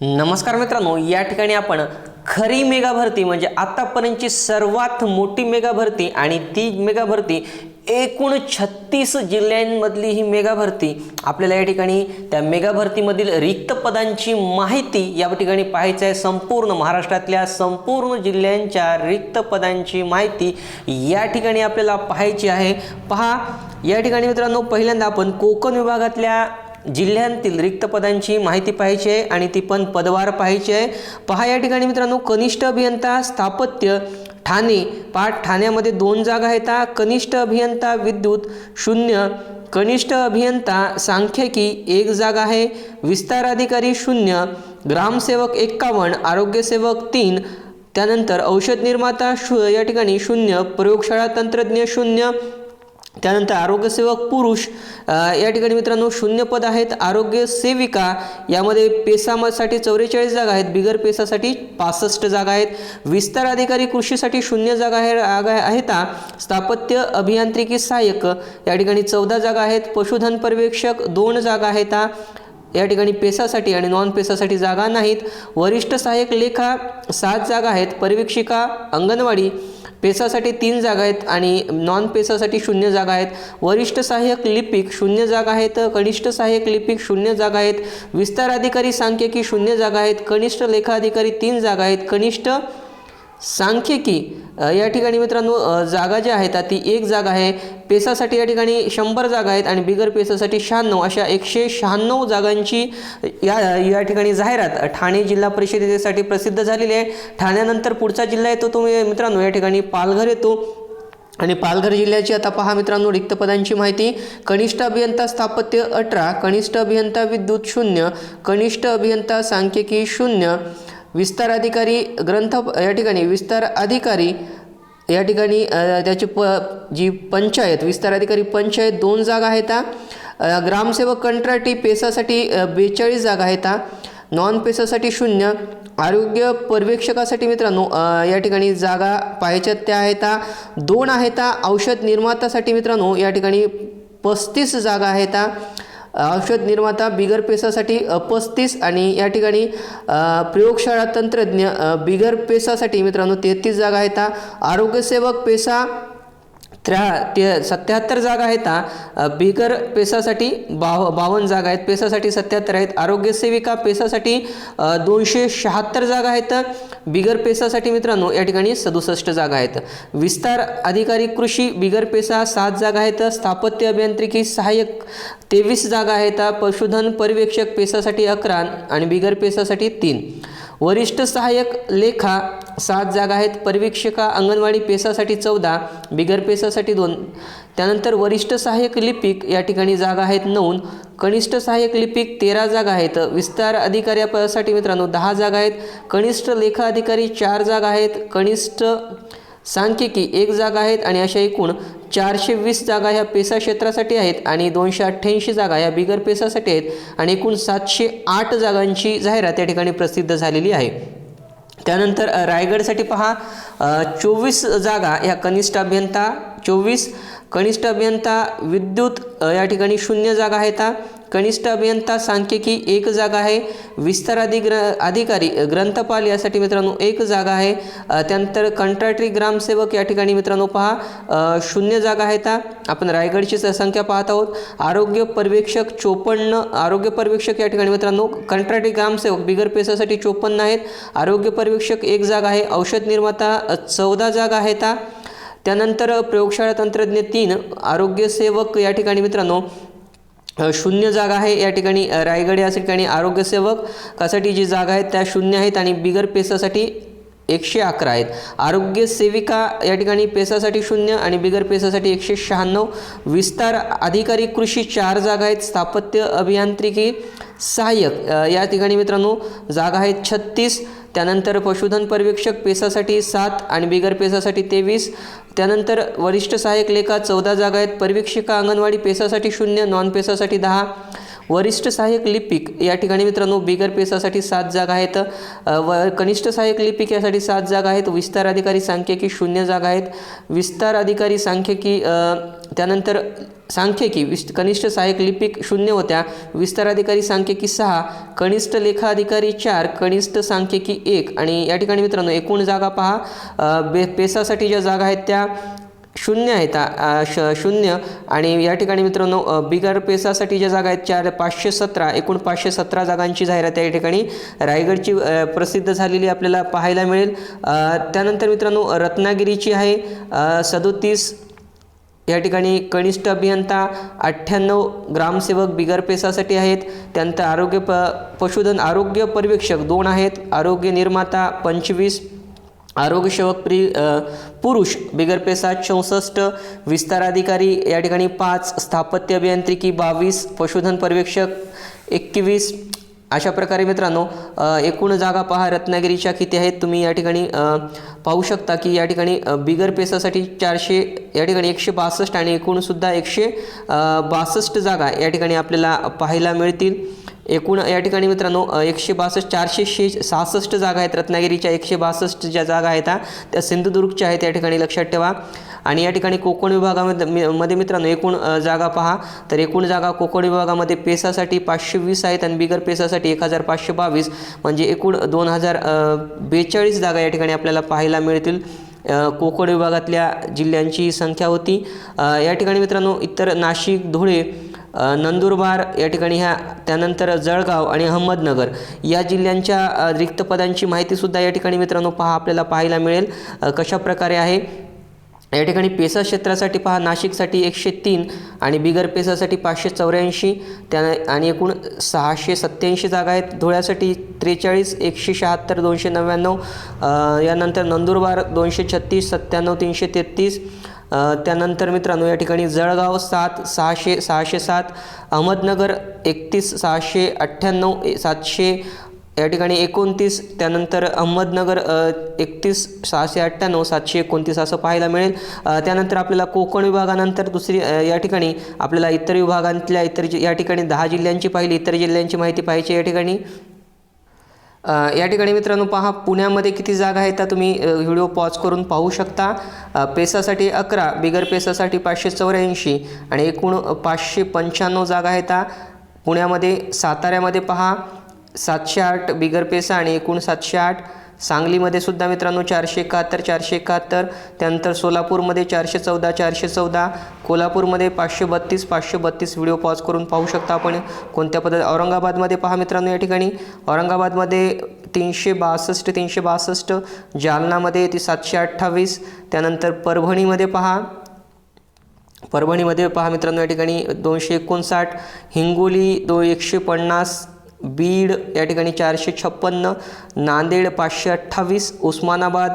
नमस्कार मित्रांनो या ठिकाणी आपण खरी मेगा भरती म्हणजे आतापर्यंतची सर्वात मोठी मेगा भरती आणि ती मेगा भरती एकूण छत्तीस जिल्ह्यांमधली ही मेगा भरती आपल्याला या ठिकाणी त्या मेगा भरतीमधील रिक्त पदांची माहिती या ठिकाणी पाहायचं आहे. संपूर्ण महाराष्ट्रातल्या संपूर्ण जिल्ह्यांच्या रिक्त पदांची माहिती या ठिकाणी आपल्याला पाहायची आहे. पहा या ठिकाणी मित्रांनो पहिल्यांदा आपण कोकण विभागातल्या जिल्ह्यांतील रिक्त पदांची माहिती पाहायची आहे आणि ती पण पदवार पाहायची आहे पहा या ठिकाणी मित्रांनो कनिष्ठ अभियंता स्थापत्य ठाणे. पहा ठाण्यामध्ये दोन जागा आहेत. कनिष्ठ अभियंता विद्युत शून्य. कनिष्ठ अभियंता सांख्यिकी एक जागा आहे. विस्तार अधिकारी शून्य. ग्रामसेवक एक्कावन्न. आरोग्यसेवक तीन. त्यानंतर औषध निर्माता शू या ठिकाणी शून्य. प्रयोगशाळा तंत्रज्ञ शून्य. त्यानंतर आरोग्यसेवक पुरुष या ठिकाणी मित्रांनो शून्य पद आहेत. आरोग्य सेविका यामध्ये पेसासाठी चौवेचाळीस जागा आहेत. बिगर पेसासाठी पासष्ट जागा आहेत. विस्तार अधिकारी कृषीसाठी शून्य जागा आहे आहेत. स्थापत्य अभियांत्रिकी सहाय्यक या ठिकाणी चौदा जागा आहेत. पशुधन पर्यवेक्षक दोन जागा आहेत. या ठिकाणी पेसासाठी आणि नॉन पेसासाठी जागा नाहीत. वरिष्ठ सहाय्यक लेखा सात जागा आहेत. पर्यवेक्षिका अंगणवाडी पेसासाठी तीन जागा आहेत आणि नॉन पेसासाठी शून्य जागा आहेत. वरिष्ठ सहाय्यक लिपिक शून्य जागा आहेत कनिष्ठ सहाय्यक लिपिक शून्य जागा आहेत. विस्तार अधिकारी सांख्यिकी शून्य जागा आहेत कनिष्ठ लेखा अधिकारी तीन जागा आहेत. कनिष्ठ सांख्यिकी या ठिकाणी मित्रांनो जागा ज्या आहेत ती एक जागा आहे. पेसासाठी या ठिकाणी शंभर जागा आहेत आणि बिगर पेसासाठी शहाण्णव अशा एकशे शहाण्णव जागांची या या ठिकाणी जाहिरात ठाणे जिल्हा परिषदेसाठी प्रसिद्ध झालेली आहे. ठाण्यानंतर पुढचा जिल्हा येतो तो म्हणजे मित्रांनो या ठिकाणी पालघर येतो. आणि पालघर जिल्ह्याची आता पहा मित्रांनो रिक्त पदांची माहिती. कनिष्ठ अभियंता स्थापत्य अठरा कनिष्ठ अभियंता विद्युत शून्य कनिष्ठ अभियंता सांख्यिकी शून्य विस्तार अधिकारी ग्रंथ या ठिकाणी विस्तार अधिकारी या ठिकाणी त्याची प जी पंचायत विस्तार अधिकारी पंचायत दोन जागा आहेत ग्रामसेवक कंत्राटी पेसासाठी बेचाळीस जागा आहेत नॉन पेसासाठी शून्य. आरोग्य पर्यवेक्षकासाठी मित्रांनो या ठिकाणी जागा पाहायच्यात त्या आहेत दोन आहेत औषध निर्मातासाठी मित्रांनो या ठिकाणी पस्तीस जागा आहेत औषध निर्माता बिगर पेसासाठी पस्तीस आणि या ठिकाणी प्रयोगशाळा तंत्रज्ञ बिगर पेसासाठी मित्रांनो तेहतीस जागा आहेत. आरोग्यसेवक पेसा त्र्या ते सत्याहत्तर जागा आहेत हा. बिगर पेसासाठी बाव बावन्न जागा आहेत. पेसासाठी सत्याहत्तर आहेत. आरोग्यसेविका पेसासाठी दोनशे शहात्तर जागा आहेत. बिगर पेसासाठी मित्रांनो या ठिकाणी सदुसष्ट जागा आहेत. विस्तार अधिकारी कृषी बिगर पेसा सात जागा आहेत. स्थापत्य अभियांत्रिकी सहाय्यक तेवीस जागा आहेत. पशुधन पर्यवेक्षक पेसासाठी अकरा आणि बिगर पेसासाठी तीन. वरिष्ठ सहाय्यक लेखा सात जागा आहेत. परिवीक्षिका अंगणवाडी पेसासाठी चौदा बिगर पेसासाठी दोन. त्यानंतर वरिष्ठ सहाय्यक लिपिक या ठिकाणी जागा आहेत नऊ. कनिष्ठ सहाय्यक लिपिक तेरा जागा आहेत. विस्तार अधिकारी या पदासाठी मित्रांनो दहा जागा आहेत. कनिष्ठ लेखा अधिकारी चार जागा आहेत. कनिष्ठ सांख्यिकी एक जागा आहेत आणि अशा एकूण चारशे वीस जागा ह्या पेसा क्षेत्रासाठी आहेत आणि दोनशे अठ्ठ्याऐंशी जागा या बिगर पेसासाठी आहेत आणि एकूण सातशे आठ जागांची जाहिरात या ठिकाणी प्रसिद्ध झालेली आहे. त्यानंतर रायगडसाठी पहा चोवीस जागा ह्या कनिष्ठ अभियंता चोवीस कनिष्ठ अभियंता विद्युत या ठिकाणी शून्य जागा आहेत कनिष्ठ अभियंता सांख्यिकी एक जागा आहे. विस्तार अधिग्र अधिकारी ग्रंथपाल यासाठी मित्रांनो एक जागा आहे. त्यानंतर कंत्राटी ग्रामसेवक या ठिकाणी मित्रांनो पहा. शून्य जागा आहेत आपण रायगडची संख्या पाहत आहोत. आरोग्य पर्यवेक्षक चोपन्न आरोग्य पर्यवेक्षक या ठिकाणी मित्रांनो कंत्राटी ग्रामसेवक बिगर पेसासाठी चोपन्न आहेत. आरोग्य पर्यवेक्षक एक जागा आहे. औषध निर्माता चौदा जागा आहेत त्यानंतर प्रयोगशाळा तंत्रज्ञ तीन आरोग्यसेवक या ठिकाणी मित्रांनो शून्य जागा आहे या ठिकाणी. रायगड या ठिकाणी आरोग्यसेवकासाठी जी जागा आहेत त्या शून्य आहेत आणि बिगर पेसासाठी एकशे अकरा आहेत. आरोग्य सेविका या ठिकाणी पेसासाठी शून्य आणि बिगर पेसासाठी एकशे शहाण्णव. विस्तार अधिकारी कृषी चार जागा आहेत. स्थापत्य अभियांत्रिकी सहाय्यक. या ठिकाणी मित्रांनो जागा आहेत छत्तीस. त्यानंतर पशुधन पर्यवेक्षक पेसासाठी सात आणि बिगर पेसासाठी तेवीस. त्यानंतर वरिष्ठ सहाय्यक लेखा चौदा जागा आहेत. पर्यवेक्षिका अंगणवाडी पेसासाठी शून्य नॉन पेसासाठी दहा. वरिष्ठ सहाय्यक लिपिक. या ठिकाणी मित्रांनो बिगर पेसासाठी सात जागा आहेत. व कनिष्ठ सहाय्यक लिपिक यासाठी सात जागा आहेत. विस्तार अधिकारी सांख्यिकी शून्य जागा आहेत. विस्तार अधिकारी सांख्यिकी त्यानंतर सांख्यिकी विस्त कनिष्ठ सहाय्यक लिपिक शून्य होत्या. विस्तार अधिकारी सांख्यिकी सहा कनिष्ठ लेखा अधिकारी चार कनिष्ठ सांख्यिकी एक. आणि या ठिकाणी मित्रांनो एकूण जागा पहा. बे पेसासाठी ज्या जागा आहेत त्या शून्य आहेत. श शून्य. आणि या ठिकाणी मित्रांनो बिगर पेसासाठी ज्या जागा आहेत चार पाचशे सतरा एकूण पाचशे सतरा जागांची जाहिरात या ठिकाणी रायगडची प्रसिद्ध झालेली आपल्याला पाहायला मिळेल. त्यानंतर मित्रांनो रत्नागिरीची आहे. सदोतीस या ठिकाणी कनिष्ठ अभियंता अठ्ठ्याण्णव ग्रामसेवक बिगर पेसासाठी आहेत. त्यानंतर आरोग्य प पशुधन आरोग्य पर्यवेक्षक दोन आहेत. आरोग्य निर्माता पंचवीस आरोग्य सेवक प्रि पुरुष बिगर पेसा चौसष्ट विस्तार अधिकारी या ठिकाणी पाच स्थापत्य अभियांत्रिकी बावीस पशुधन पर्यवेक्षक एकवीस. अशा प्रकारे मित्रांनो एकूण जागा पहा रत्नागिरीच्या किती आहेत तुम्ही या ठिकाणी पाहू शकता की या ठिकाणी बिगर पेसासाठी चारशे या ठिकाणी एकशे बासष्ट आणि एकूणसुद्धा एकशे बासष्ट जागा या ठिकाणी आपल्याला पाहायला मिळतील. एकूण या ठिकाणी मित्रांनो एकशे बासष्ट चारशे शे सहासष्ट जागा आहेत. रत्नागिरीच्या एकशे बासष्ट ज्या जागा आहेत त्या सिंधुदुर्गच्या आहेत या ठिकाणी लक्षात ठेवा. आणि या ठिकाणी कोकण विभागामध्ये मध्ये मित्रांनो एकूण जागा पहा. तर एकूण जागा कोकण विभागामध्ये पेसासाठी पाचशे वीस आहेत आणि बिगर पेसासाठी एक हजार पाचशे बावीस. म्हणजे एकूण दोन हजार बेचाळीस जागा या ठिकाणी आपल्याला पाहायला मिळतील. कोकण विभागातल्या जिल्ह्यांची संख्या होती. या ठिकाणी मित्रांनो इतर नाशिक धुळे नंदुरबार या ठिकाणी ह्या त्यानंतर जळगाव आणि अहमदनगर या जिल्ह्यांच्या रिक्त पदांची माहितीसुद्धा या ठिकाणी मित्रांनो पहा आपल्याला पाहायला मिळेल. कशा प्रकारे आहे? या ठिकाणी पेसा क्षेत्रासाठी पहा नाशिकसाठी एकशे तीन आणि बिगर पेसासाठी पाचशे चौऱ्याऐंशी. त्या आणि एकूण सहाशे सत्त्याऐंशी जागा आहेत. धुळ्यासाठी त्रेचाळीस एकशे शहात्तर दोनशे नव्याण्णव. यानंतर नंदुरबार दोनशे छत्तीस सत्त्याण्णव तीनशे तेहतीस. त्यानंतर मित्रांनो या ठिकाणी जळगाव सात सहाशे सहाशे सात अहमदनगर एकतीस सहाशे अठ्ठ्याण्णव ए- सातशे या ठिकाणी एकोणतीस त्यानंतर अहमदनगर एकतीस सहाशे अठ्ठ्याण्णव सातशे एकोणतीस असं पाहायला मिळेल. त्यानंतर आपल्याला कोकण विभागानंतर दुसरी या ठिकाणी आपल्याला इतर विभागांतल्या इतर या ठिकाणी दहा जिल्ह्यांची पाहिली इतर जिल्ह्यांची माहिती पाहिजे या ठिकाणी. या ठिकाणी मित्रांनो पहा पुण्यामध्ये किती जागा आहेत त्या तुम्ही व्हिडिओ पॉज करून पाहू शकता. पेसासाठी अकरा बिगर पेसासाठी पाचशे चौऱ्याऐंशी आणि एकूण पाचशे पंच्याण्णव जागा आहेत. त्या पुण्यामध्ये साताऱ्यामध्ये पहा सातशे आठ बिगर पेसा आणि एकूण सातशे आठ. सांगलीमध्ये सुद्धा मित्रांनो चारशे एकाहत्तर चारशे एकाहत्तर त्यानंतर सोलापूरमध्ये चारशे चौदा चारशे चौदा कोल्हापूरमध्ये पाचशे बत्तीस पाचशे बत्तीस व्हिडिओ पॉज करून पाहू शकता आपण. कोणत्या पद्धत औरंगाबादमध्ये पहा मित्रांनो या ठिकाणी. औरंगाबादमध्ये तीनशे बासष्ट तीनशे बासष्ट जालनामध्ये ती सातशे अठ्ठावीस त्यानंतर परभणीमध्ये पहा. परभणीमध्ये पहा मित्रांनो या ठिकाणी दोनशे एकोणसाठ हिंगोली दो एकशे पन्नास बीड या ठिकाणी चारशे छप्पन्न नांदेड पाचशे अठ्ठावीस उस्मानाबाद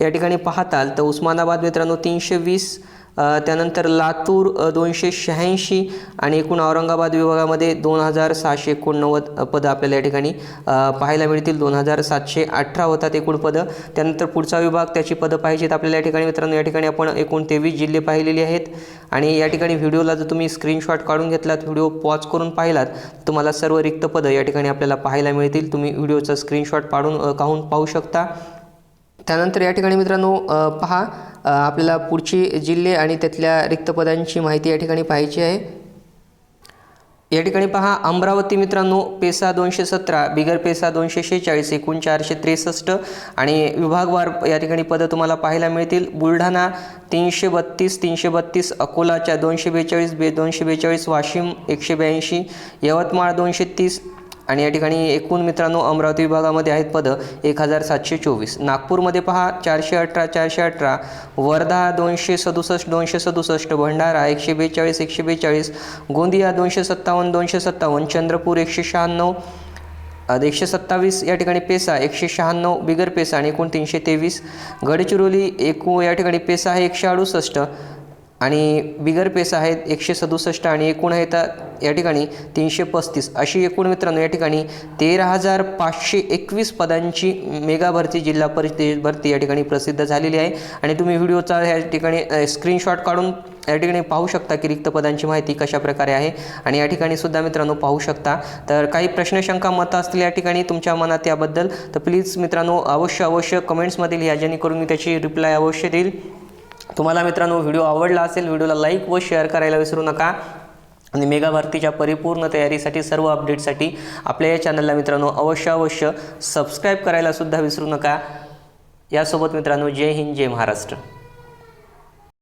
या ठिकाणी पाहताल तर उस्मानाबाद मित्रांनो तीनशे वीस त्यानंतर लातूर दोनशे शहाऐंशी आणि एकूण औरंगाबाद विभागामध्ये दोन हजार सहाशे एकोणनव्वद पदं आपल्याला या ठिकाणी पाहायला मिळतील. दोन हजार सातशे अठरा होतात एकूण पदं. त्यानंतर पुढचा विभाग त्याची पदं पाहिजेत आपल्याला या ठिकाणी. मित्रांनो या ठिकाणी आपण एकूण तेवीस जिल्हे पाहिलेले आहेत. आणि या ठिकाणी व्हिडिओला जर तुम्ही स्क्रीनशॉट काढून घेतलात व्हिडिओ पॉज करून पाहिलात तर तुम्हाला सर्व रिक्त पदं या ठिकाणी आपल्याला पाहायला मिळतील. तुम्ही व्हिडिओचा स्क्रीनशॉट पाडून काहून काढून पाहू शकता. त्यानंतर या ठिकाणी मित्रांनो पहा आपल्याला पुढची जिल्हे आणि त्यातल्या रिक्तपदांची माहिती या ठिकाणी पाहायची आहे. या ठिकाणी पहा अमरावती मित्रांनो पेसा दोनशे सतरा बिगर पेसा दोनशे शेहेचाळीस एकूण चारशे त्रेसष्ट आणि विभागवार या ठिकाणी पदं तुम्हाला पाहायला मिळतील. बुलढाणा तीनशे बत्तीस तीनशे बत्तीस अकोलाच्या दोनशे बेचाळीस बे दोनशे बेचाळीस वाशिम एकशे ब्याऐंशी यवतमाळ दोनशे तीस आणि या ठिकाणी एकूण मित्रांनो अमरावती विभागामध्ये आहेत पदं एक हजार सातशे चोवीस. नागपूरमध्ये पहा चारशे अठरा चारशे अठरा. वर्धा दोनशे सदुसष्ट दोनशे सदुसष्ट. भंडारा एकशे बेचाळीस एकशे बेचाळीस. गोंदिया दोनशे सत्तावन्न दोनशे सत्तावन्न. चंद्रपूर एकशे शहाण्णव. एकशे सत्तावीस या ठिकाणी पेसा एकशे शहाण्णव. बिगर पेसा आणि एकूण तीनशे तेवीस. गडचिरोली एकूण या ठिकाणी पेसा आहे एकशे अडुसष्ट. आणि बिगर पेस आहेत एकशे सदुसष्ट आणि एकूण आहेत या ठिकाणी तीनशे पस्तीस. अशी एकूण मित्रांनो या ठिकाणी तेरा हजार पाचशे एकवीस पदांची मेगा भरती जिल्हा परिषद भरती या ठिकाणी प्रसिद्ध झालेली आहे. आणि तुम्ही व्हिडिओचा या ठिकाणी स्क्रीनशॉट काढून या ठिकाणी पाहू शकता की रिक्त पदांची माहिती कशा प्रकारे आहे. आणि या ठिकाणी सुद्धा मित्रांनो पाहू शकता. तर काही प्रश्न शंका मतं असतील या ठिकाणी तुमच्या मनात याबद्दल तर प्लीज मित्रांनो अवश्य अवश्य कमेंट्समध्ये लिहा जेणेकरून मी त्याची रिप्लाय अवश्य देईल. तुम्हाला मित्रांनो व्हिडिओ आवडला असेल व्हिडिओला लाईक व शेअर करायला विसरू नका. आणि मेगा भरतीच्या परिपूर्ण तयारीसाठी सर्व अपडेटसाठी आपल्या या चॅनलला मित्रांनो अवश्य अवश्य सबस्क्राईब करायला सुद्धा विसरू नका. यासोबत मित्रांनो जय हिंद जय महाराष्ट्र.